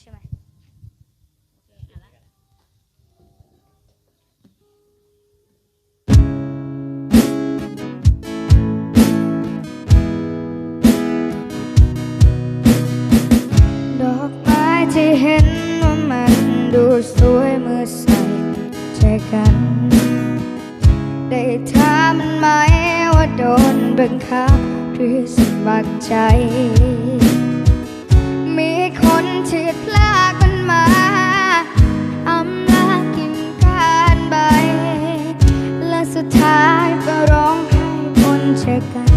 ใช่ไหมโอเคอ่านละดอกไม้ที่เห็นว่ามันดูสวยเมื่อใส่ใจกัน ได้ถามมันไหมว่าโดนบังคับหรือสมัครใจ คนที่พลากันมาอำลากินการใบ และสุดท้ายก็ร้องไห้บนเช็กัน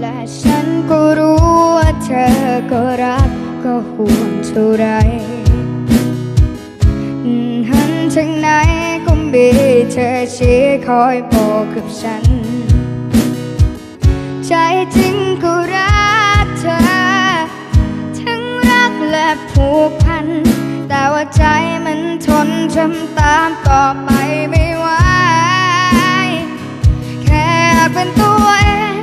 และฉันก็รู้ว่าเธอก็รักก็ห่วงเท่าไรอืมหันทางไหนก็มีเธอชี้คอยบอกกับฉัน ใจจริงก็รัก ธอ ทั้งรักและผูกพัน แต่ว่าใจมันทนจำตามต่อไปไม่ไหวแค่อยากเป็นตัวเอง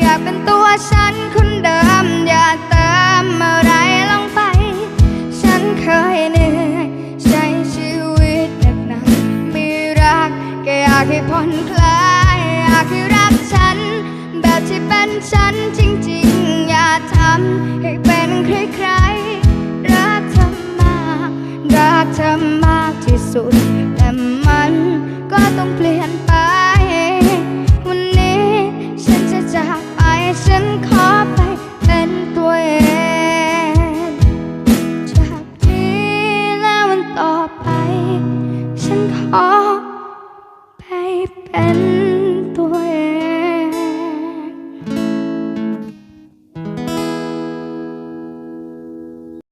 อยากเป็นตัวฉันคนเดิม อย่าเติมอะไรลงไป ฉันเคยเหนื่อยใช้ชีวิตหนักหนักมีรักก็อยากให้ผ่อนคลายอยากให้รักฉัน แบบที่เป็นฉันจริงำให้เป็นใครใครรักเธอมาก รักเธอมากที่สุด แต่มันก็ต้องเปลี่ยนไป วันนี้ฉันจะจากไป ฉันขอไปเป็นตัวเองจากนี้และวันต่อไป ฉันขอไปเป็น